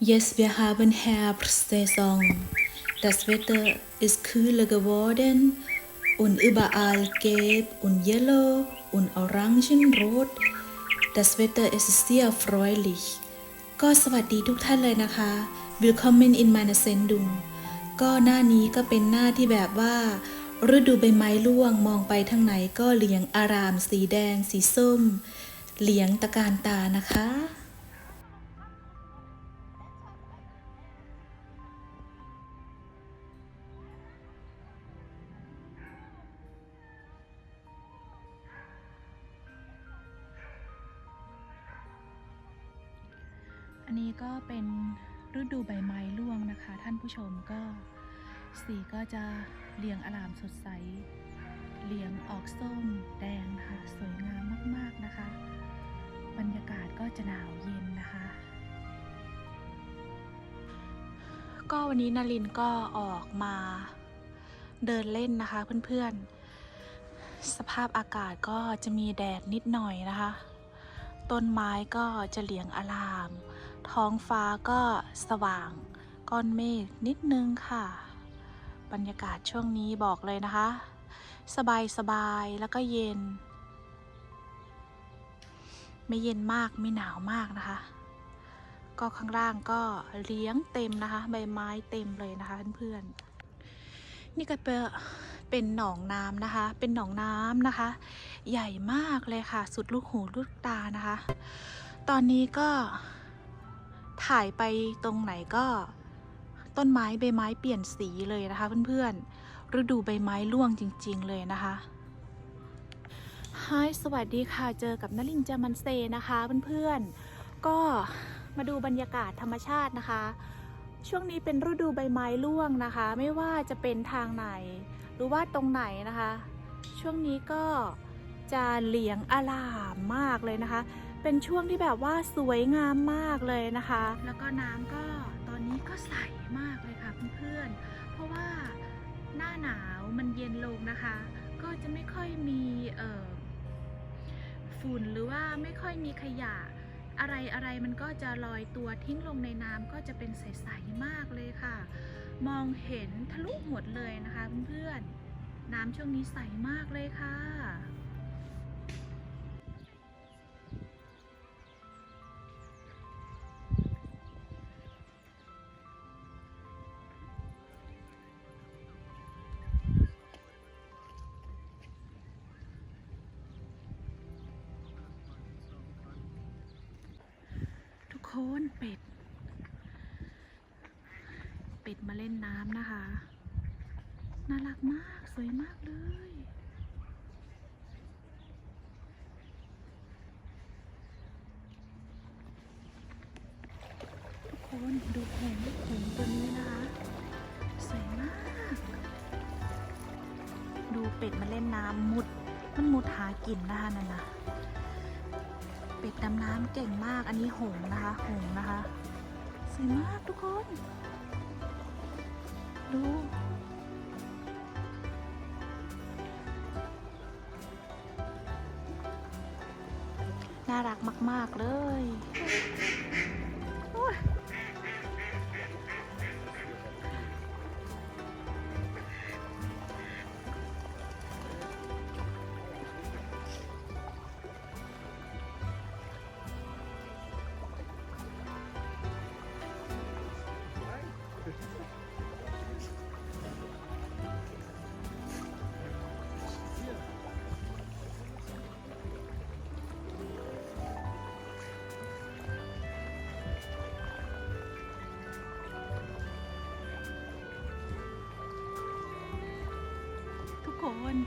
Yes, wir haben Herbstsaison. Das Wetter ist kühler geworden und überall gelb und yellow und orangenrot. Das Wetter ist sehr erfreulich. ก็สวัสดีทุกท่านเลยนะคะ Willkommen in meine Sendung ก็หน้านี้ก็เป็นหน้าที่แบบว่า ฤดูใบไม้ร่วงมองไปทางไหนก็เหลืองอารามสีแดง สีส้ม เหลียงตะการตานะคะ ก็เป็นฤดูใบไม้ร่วงนะคะ ท่านผู้ชมก็สีก็จะเหลียงอลามสดใส เหลียงออกส้มแดงนะคะสวยงามมากๆนะคะ บรรยากาศก็จะหนาวเย็นนะคะ ก็วันนี้นารินก็ออกมาเดินเล่นนะคะเพื่อนๆ สภาพอากาศก็จะมีแดดนิดหน่อยนะคะ ต้นไม้ก็จะเหลียงอลาม ท้องฟ้าก็สว่างก้อนเมฆนิดนึงค่ะ บรรยากาศช่วงนี้บอกเลยนะคะ สบายสบายแล้วก็เย็น ไม่เย็นมากไม่หนาวมากนะคะ ก็ข้างล่างก็เลี้ยงเต็มนะคะ ใบไม้เต็มเลยนะคะเพื่อนๆนี่ก็เป็นเป็นหนองน้ำนะคะ เป็นหนองน้ำนะคะ ใหญ่มากเลยค่ะ สุดลูกหูลูกตานะคะ ตอนนี้ก็ ถ่ายไปตรงไหนก็ต้นไม้ใบไม้เปลี่ยนสีเลยนะคะ เพื่อนๆ ฤดูใบไม้ร่วงจริง ๆ เลยนะคะฮายสวัสดีค่ะ เจอกับนลินจามันเซนะคะเพื่อนๆ ก็มาดูบรรยากาศธรรมชาตินะคะ ช่วงนี้เป็นฤดูใบไม้ร่วงนะคะ ไม่ว่าจะเป็นทางไหน หรือว่าตรงไหนนะคะ ช่วงนี้ก็จะเหลียงอลามมากเลยนะคะ เป็นช่วงที่แบบว่าสวยงามมากเลยนะคะ แล้วก็น้ำก็ตอนนี้ก็ใสมากเลยค่ะเพื่อนๆ เพราะว่าหน้าหนาวมันเย็นลงนะคะ ก็จะไม่ค่อยมีฝุ่นหรือว่าไม่ค่อยมีขยะอะไรอะไรมันก็จะลอยตัวทิ้งลงในน้ำก็จะเป็นใสๆมากเลยค่ะ มองเห็นทะลุหมดเลยนะคะเพื่อนๆน้ำช่วงนี้ใสมากเลยค่ะ คนเป็ด เป็ดมาเล่นน้ำนะคะ น่ารักมาก สวยมากเลยทุกคนดูหงส์หงตัวนี้นะคะ สวยมาก ดูเป็ดมาเล่นน้ำมุด มันมุดหากินนะคะนั่นนะ เป็ดดำน้ำเก่งมากอันนี้หงนะคะหงนะคะสวยมากทุกคน ดูน่ารักมาก ๆ เลย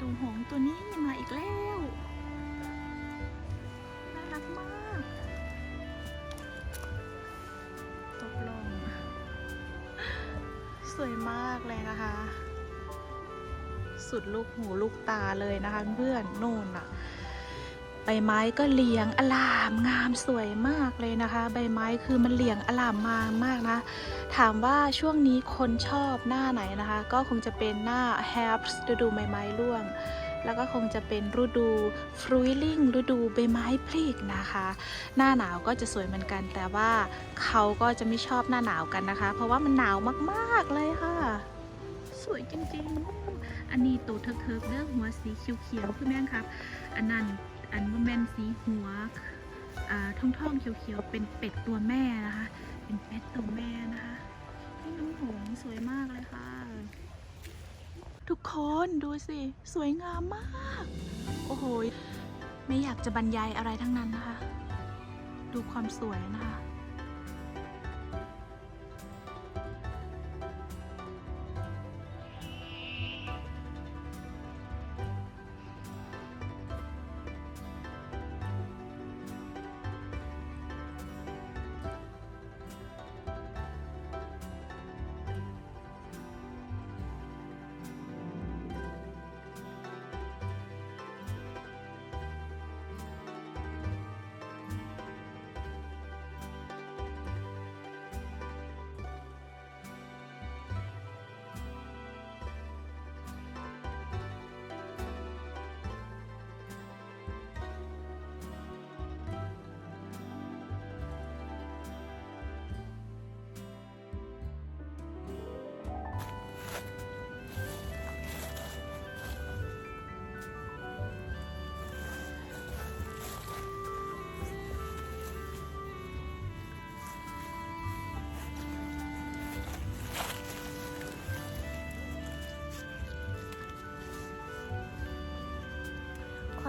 ดูหงส์ตัวนี้มาอีกแล้ว น่ารักมาก ตกลง สวยมากเลยนะคะ สุดลูกหูลูกตาเลยนะคะเพื่อนนู่นอะ ใบไม้ก็เหลียงอลามงามสวยมากเลยนะคะ ใบไม้คือมันเหลียงอลามมากมากนะ ถามว่าช่วงนี้คนชอบหน้าไหนนะคะ ก็คงจะเป็นหน้า h e r b s ฤดูใบไม้ร่วง แล้วก็คงจะเป็นฤดูฟรุยลิงฤดูใบไม้ผลินะคะ หน้าหนาวก็จะสวยเหมือนกัน แต่ว่าเขาก็จะไม่ชอบหน้าหนาวกันนะคะ เพราะว่ามันหนาวมากๆเลยค่ะ สวยจริงๆ อันนี้ตัวเทิกๆเด้อหัวสีเขียวๆคือแม่งครับ อันนั้น อันว่าแม่นสีหัวอ่าท่องๆเขียวๆ เป็นเป็ดตัวแม่นะคะ เป็นเป็ดตัวแม่นะคะนี่น้องหงสวยมากเลยค่ะ ทุกคนดูสิ สวยงามมาก โอ้โห ไม่อยากจะบรรยายอะไรทั้งนั้นนะคะ ดูความสวยนะคะ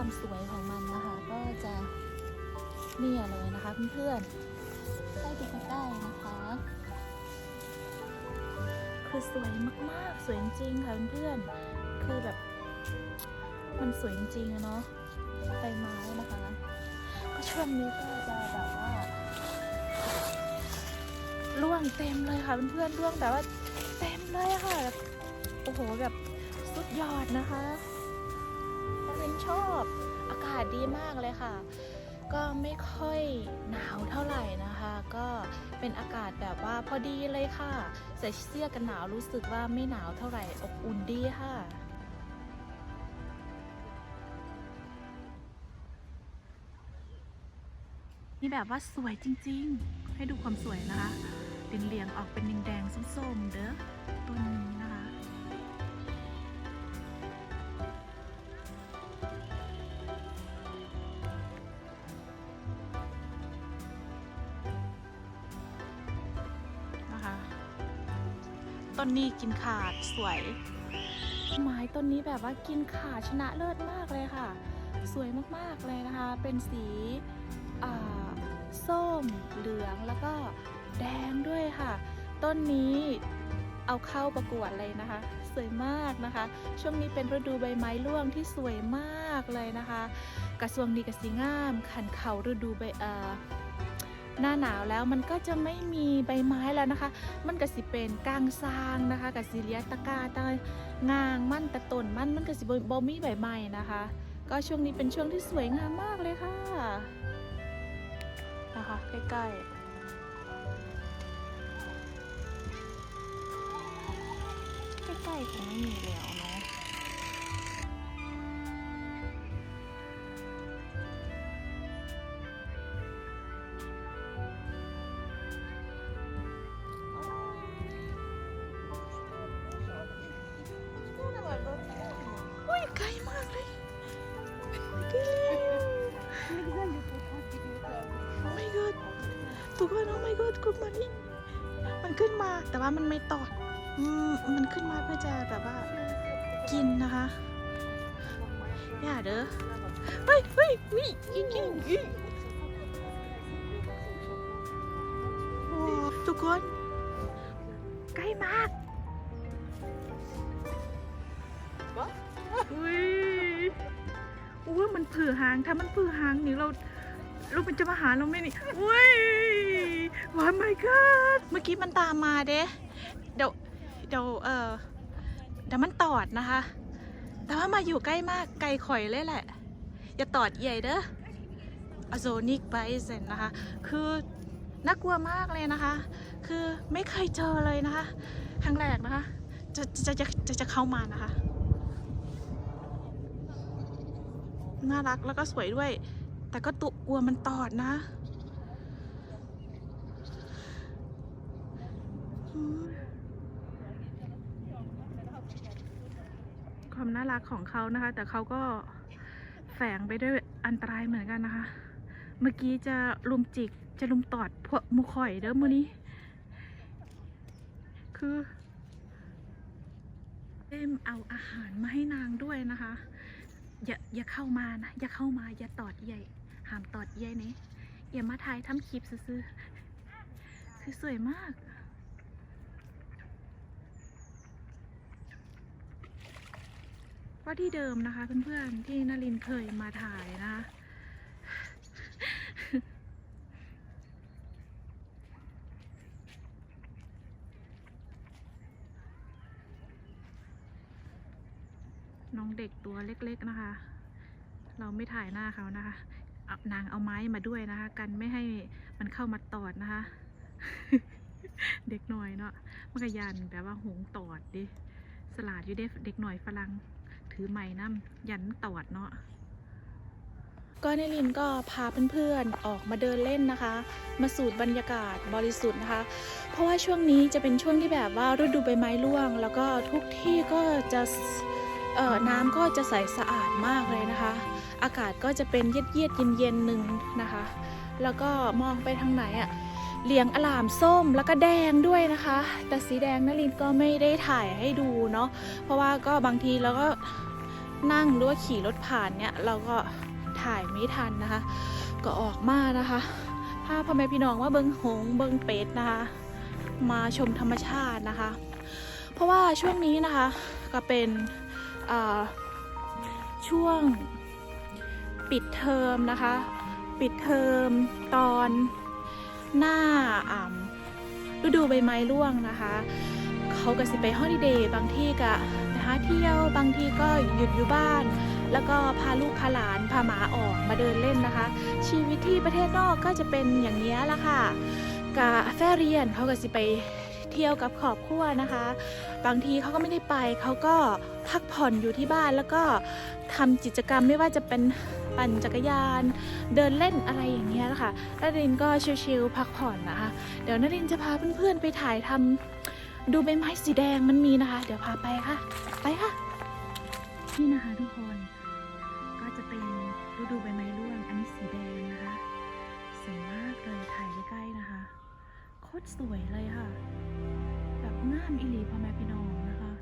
ความสวยของมันนะคะ ก็จะเนี่ยเลยนะคะเพื่อนๆได้ดูกันได้นะคะ คือสวยมากๆ สวยจริงค่ะเพื่อนๆคือแบบ มันสวยจริงๆเนาะใบไม้นะคะ ก็ช่วงนี้ก็จะแบบว่าร่วงเต็มเลยค่ะเพื่อนๆร่วงแบบว่าเต็มเลยค่ะโอ้โหแบบสุดยอดนะคะ เป็นชอบ อากาศดีมากเลยค่ะ ก็ไม่ค่อยหนาวเท่าไหร่นะคะ ก็เป็นอากาศแบบว่าพอดีเลยค่ะ ใส่เสื้อกันหนาวรู้สึกว่าไม่หนาวเท่าไหร่อบอุ่นดีค่ะนี่แบบว่าสวยจริงๆ ให้ดูความสวยนะคะเป็นเหลียงออกเป็นแดงๆส้มๆ เด้อต้นนี้นะคะ ต้นนี้กินขาดสวย ไม้ต้นนี้แบบว่ากินขาดชนะเลิศมากเลยค่ะ สวยมากๆเลยนะคะ เป็นสีส้มเหลืองแล้วก็แดงด้วยค่ะ ต้นนี้เอาเข้าประกวดเลยนะคะ สวยมากนะคะ ช่วงนี้เป็นฤดูใบไม้ร่วงที่สวยมากเลยนะคะ กระทรวงดีกสีงาม ขันเขาฤดูใบเอ่อ หน้าหนาวแล้วมันก็จะไม่มีใบไม้แล้วนะคะ มันก็สิเป็นกลางซางนะคะกับสิเลียตะกาตางางมันตะต้นมันมันก็สิบบมีใบไม้นะคะ ก็ช่วงนี้เป็นช่วงที่สวยงามมากเลยค่ะนะคะใกล้ๆใกล้ๆคงไม่มีแล้ว ทุกคนโอ้ my god กลุ่มมันนี่มันขึ้นมาแต่ว่ามันไม่ตอดมันขึ้นมาเพื่อจะแบบว่ากินนะคะอย่าเด้อเฮ้ยเฮ้ยวิจริงจริงทุกคน ใกล้มากอุ้ยอุ้ยมันเผือหาง ถ้ามันเผือหางนี่เรา เราเป็นจะมาหาเราไหมนี่อุ้ยว้า my god เมื่อกี้มันตามมาเด้เดี๋ยวเดี๋ยวเออเดี๋ยวมันตอดนะคะ แต่ว่ามาอยู่ใกล้มากไกลข่อยเลยแหละ อย่าตอดใหญ่เด้ออโซนิกไบเซนนะคะ คือน่ากลัวมากเลยนะคะ คือไม่เคยเจอเลยนะคะ ครั้งแรกนะคะ จะจะจะจะจะเข้ามานะคะ น่ารักแล้วก็สวยด้วย แต่ก็ตุกลัวมันตอดนะความน่ารักของเขานะคะ แต่เขาก็แฝงไปด้วยอันตรายเหมือนกันนะคะ เมื่อกี้จะลุมจิกจะลุมตอดพวกมุข่อยเด้อมือนี้ คือเอ็มเอาอาหารมาให้นางด้วยนะคะ อย่าอย่าเข้ามานะ อย่าเข้ามา อย่าตอดใหญ่ หามตอดใหญ่นี่อย่ามาถ่ายทำคลิปซื้อคือสวยมาก ว่าที่เดิมนะคะเพื่อนๆที่นารินเคยมาถ่ายนะคะน้องเด็กตัวเล็กๆนะคะ เราไม่ถ่ายหน้าเขานะคะ อานางเอาไม้มาด้วยนะคะ กันไม่ให้มันเข้ามาตอดนะคะ เด็กหน่อยเนาะมันก็ยันแบบว่าหงตอดดิสลาดอยู่เด้เด็กหน่อยฝรั่งถือไม้น้ำยันตอดเนาะก็นลินก็พาเพื่อนๆออกมาเดินเล่นนะคะ มาสูดบรรยากาศบริสุทธิ์นะคะ เพราะว่าช่วงนี้จะเป็นช่วงที่แบบว่าฤดูใบไม้ร่วง แล้วก็ทุกที่ก็จะเอ่อน้ำก็จะใสสะอาดมากเลยนะคะ อากาศก็จะเป็นเย็นๆเย็นๆหนึ่งนะคะ แล้วก็มองไปทางไหนอะเหลียงอลามส้มแล้วก็แดงด้วยนะคะ แต่สีแดงนลินก็ไม่ได้ถ่ายให้ดูเนาะเพราะว่าก็บางทีเราก็นั่งหรือว่าขี่รถผ่านเนี่ยเราก็ถ่ายไม่ทันนะคะ ก็ออกมานะคะพาพ่อแม่พี่น้องว่าเบิงหงเบิงเป็ดนะคะ มาชมธรรมชาตินะคะ เพราะว่าช่วงนี้นะคะก็เป็นช่วง ปิดเทอมนะคะ ปิดเทอมตอนหน้าอ่ำฤดูใบไม้ร่วงนะคะ เขาก็สิไปฮอลิเดย์บางที่ก็ไปหาเที่ยวบางที่ก็หยุดอยู่บ้าน แล้วก็พาลูกพาหลานพาหมาออกมาเดินเล่นนะคะ ชีวิตที่ประเทศนอกก็จะเป็นอย่างนี้ละค่ะกะแฟเรียนเขาก็สิไปเที่ยวกับครอบครัวนะคะ บางทีเขาก็ไม่ได้ไปเขาก็พักผ่อนอยู่ที่บ้านแล้วก็ทำกิจกรรมไม่ว่าจะเป็น ปั่นจักรยาน เดินเล่นอะไรอย่างเงี้ยนะคะนารินก็ชิลๆพักผ่อนนะคะ เดี๋ยวนารินจะพาเพื่อนๆไปถ่ายทำดูใบไม้สีแดงมันมีนะคะ เดี๋ยวพาไปค่ะ ไปค่ะ นี่นะคะทุกคน ก็จะเป็นฤดูใบไม้ร่วง อันนี้สีแดงนะคะสวยมากเลยถ่ายใกล้ๆนะคะ โคตรสวยเลยค่ะ แบบงามอิลีพ่อแม่พี่น้องนะคะ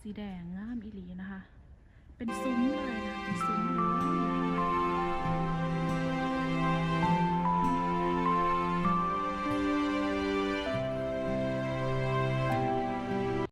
สีแดงงามอิลีนะคะ เป็นซุ้มเลยนะเป็นซุ้มเลย